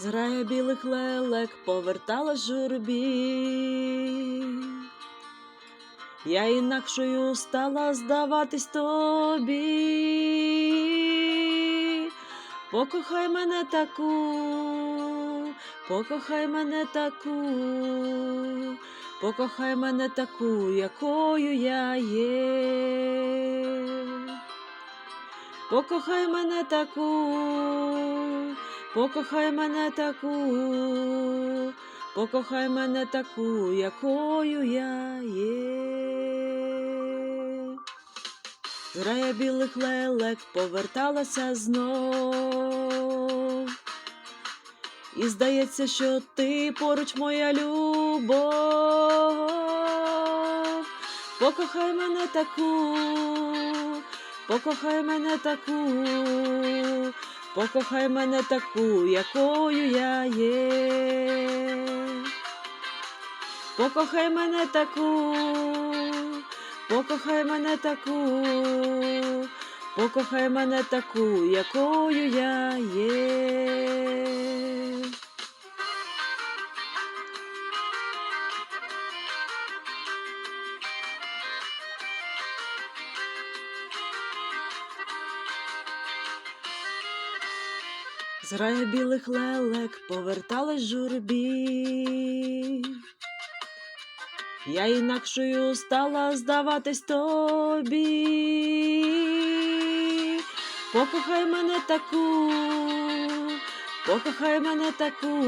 Зграя білих лелек повертала журбі. Я інакшою стала здаватись тобі. Покохай мене таку, покохай мене таку, покохай мене таку, якою я є. Покохай мене таку, покохай мене таку, покохай мене таку, якою я є. Грая білих лелек поверталася знов. І здається, що ти поруч моя любов. Покохай мене таку, покохай мене таку, покохай мене таку, якою я є. Покохай мене таку, покохай мене таку, покохай мене таку, якою я є. Зграя білих лелек поверталась журбі. Я інакшою стала здаватись тобі. Покохай мене таку, покохай мене таку,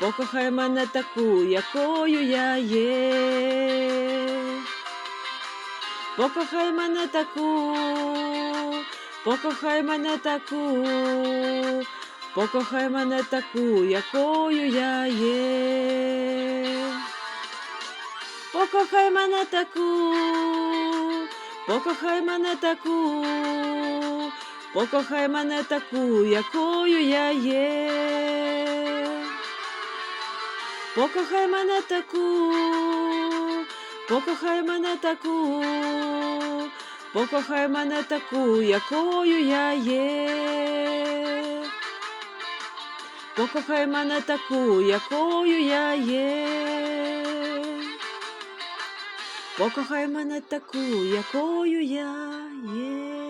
покохай мене таку, якою я є. Покохай мене таку, покохай мене таку, покохай мене таку, якою я є. Покохай мене таку, покохай мене таку, покохай мене таку, якою я є. Покохай мене таку, покохай мене таку, покохай мене таку, якою я є. Покохай мене таку, якою я є. Покохай мене таку, якою я є.